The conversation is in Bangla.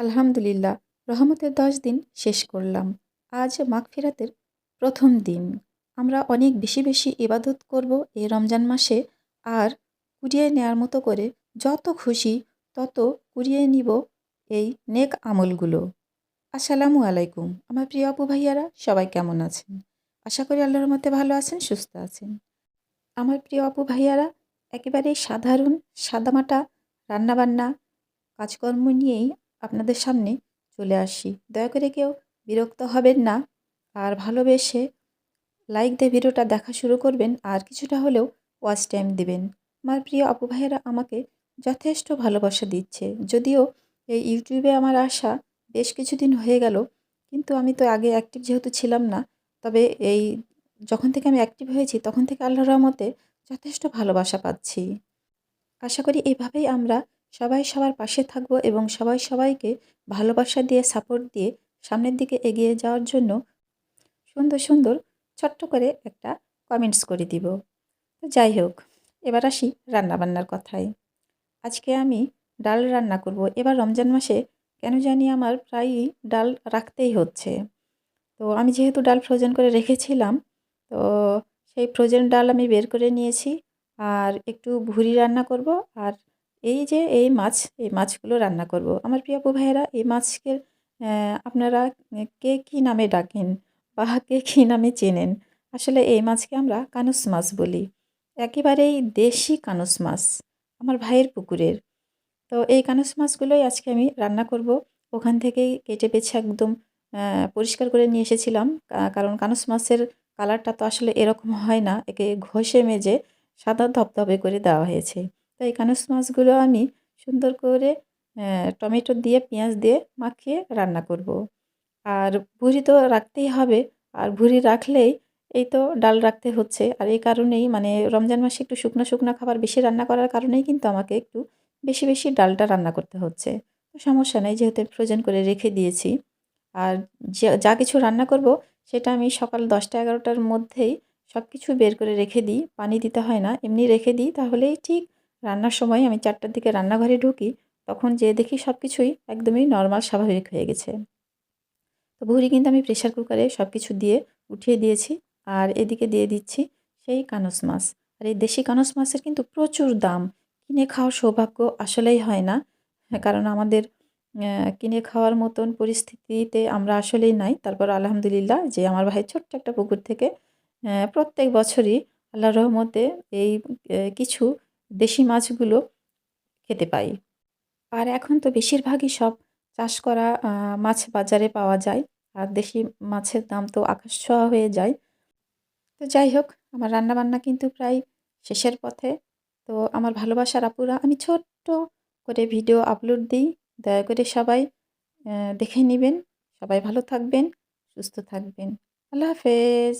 আলহামদুলিল্লাহ, রহমতের দশ দিন শেষ করলাম। আজ মাগফিরাতের প্রথম দিন। আমরা অনেক বেশি বেশি ইবাদত করব এই রমজান মাসে আর কুড়িয়ে নেওয়ার মতো করে যত খুশি তত কুড়িয়ে নিব এই নেক আমলগুলো। আসসালামু আলাইকুম। আমার প্রিয় আপু ভাইয়ারা, সবাই কেমন আছেন? আশা করি আল্লাহর মতে ভালো আছেন, সুস্থ আছেন। আমার প্রিয় আপু ভাইয়ারা একেবারে সাধারণ সাদামাটা রান্নাবান্না কাজকর্ম নিয়েই আপনাদের সামনে চলে আসি। দয়া করে কেউ বিরক্ত হবেন না। আর ভালোবেসে লাইক দিয়ে ভিডিওটা দেখা শুরু করবেন। আর কিছুটা হলেও ওয়াচ টাইম দেবেন। আমার প্রিয় আপু ভাইয়েরা আমাকে যথেষ্ট ভালোবাসা দিচ্ছে। যদিও এই ইউটিউবে আমার আসা বেশ কিছুদিন হয়ে গেল। কিন্তু আমি তো আগে অ্যাক্টিভ যেহেতু ছিলাম না, তবে এই যখন থেকে আমি অ্যাক্টিভ হয়েছি, তখন থেকে আল্লাহর রহমতে যথেষ্ট ভালোবাসা পাচ্ছি। আশা করি এভাবেই আমরা সবাই সবার পাশে থাকব এবং সবাই সবাইকে ভালোবাসা দিয়ে সাপোর্ট দিয়ে সামনের দিকে এগিয়ে যাওয়ার জন্য সুন্দর সুন্দর, ছোট্ট করে একটা কমেন্টস করে দিব। তো যাই হোক, এবার আসি রান্নাবান্নার কথায়। আজকে আমি ডাল রান্না করব। এবার রমজান মাসে কেন জানি আমার প্রায়ই ডাল রাখতেই হচ্ছে। তো আমি যেহেতু ডাল ফ্রোজেন করে রেখেছিলাম, তো সেই ফ্রোজেন ডাল আমি বের করে নিয়েছি। আর একটু ভুড়ি রান্না করব আর এই যে এই মাছ, এই মাছগুলো রান্না করব। আমার প্রিয় আপু ভাইয়েরা, এই মাছকে আপনারা কে কী নামে ডাকেন বা কে কী নামে চেনেন? আসলে এই মাছকে আমরা কানুস মাছ বলি। একেবারেই দেশি কানুস মাছ, আমার ভাইয়ের পুকুরের। তো এই কানুস মাছগুলোই আজকে আমি রান্না করব। ওখান থেকেই কেটে বেছে একদম পরিষ্কার করে নিয়ে এসেছিলাম। কারণ কানুস মাছের কালারটা তো আসলে এরকম হয় না, একে ঘষে মেজে সাদা ধপধপে করে দেওয়া হয়েছে। তো এই মাছগুলো আমি সুন্দর করে টমেটো দিয়ে, পেঁয়াজ দিয়ে মাখিয়ে রান্না করব। আর ভুড়ি তো রাখতেই হবে। আর ভুড়ি রাখলেই এই তো ডাল রাখতে হচ্ছে। আর এই কারণেই মানে রমজান মাসে একটু শুকনো শুকনো খাবার বেশি রান্না করার কারণেই কিন্তু আমাকে একটু বেশি বেশি ডালটা রান্না করতে হচ্ছে। সমস্যা নেই, যেহেতু ফ্রোজেন করে রেখে দিয়েছি। আর যা কিছু রান্না করব সেটা আমি সকাল দশটা এগারোটার মধ্যেই সব কিছু বের করে রেখে দিই। পানি দিতে হয় না। এমনি রেখে দিই, তাহলেই ঠিক রান্নার সময় আমি চারটার দিকে রান্নাঘরে ঢুকি, তখন যে দেখি সব কিছুই একদমই নর্মাল স্বাভাবিক হয়ে গেছে। তো ভুড়ি কিন্তু আমি প্রেশার কুকারে সব কিছু দিয়ে উঠিয়ে দিয়েছি আর এদিকে দিয়ে দিচ্ছি সেই কানস মাছ। আর এই দেশি কানস মাছের কিন্তু প্রচুর দাম। কিনে খাওয়ার সৌভাগ্য আসলেই হয় না, কারণ আমাদের কিনে খাওয়ার মতন পরিস্থিতিতে আমরা আসলেই নাই। তারপর আলহামদুলিল্লাহ যে আমার ভাই ছোট্ট একটা পুকুর থেকে প্রত্যেক বছরই আল্লাহ রহমতে এই কিছু দেশি মাছগুলো খেতে পাই। আর এখন তো বেশিরভাগই সব চাষ করা মাছ বাজারে পাওয়া যায়। আর দেশি মাছের দাম তো আকাশ ছোঁয়া হয়ে যায়। তো যাই হোক, আমার রান্নাবান্না কিন্তু প্রায় শেষের পথে। তো আমার ভালোবাসার আপুরা, আমি ছোট্ট করে ভিডিও আপলোড দিই। দয়া করে সবাই দেখে নেবেন। সবাই ভালো থাকবেন, সুস্থ থাকবেন। আল্লাহ হাফেজ।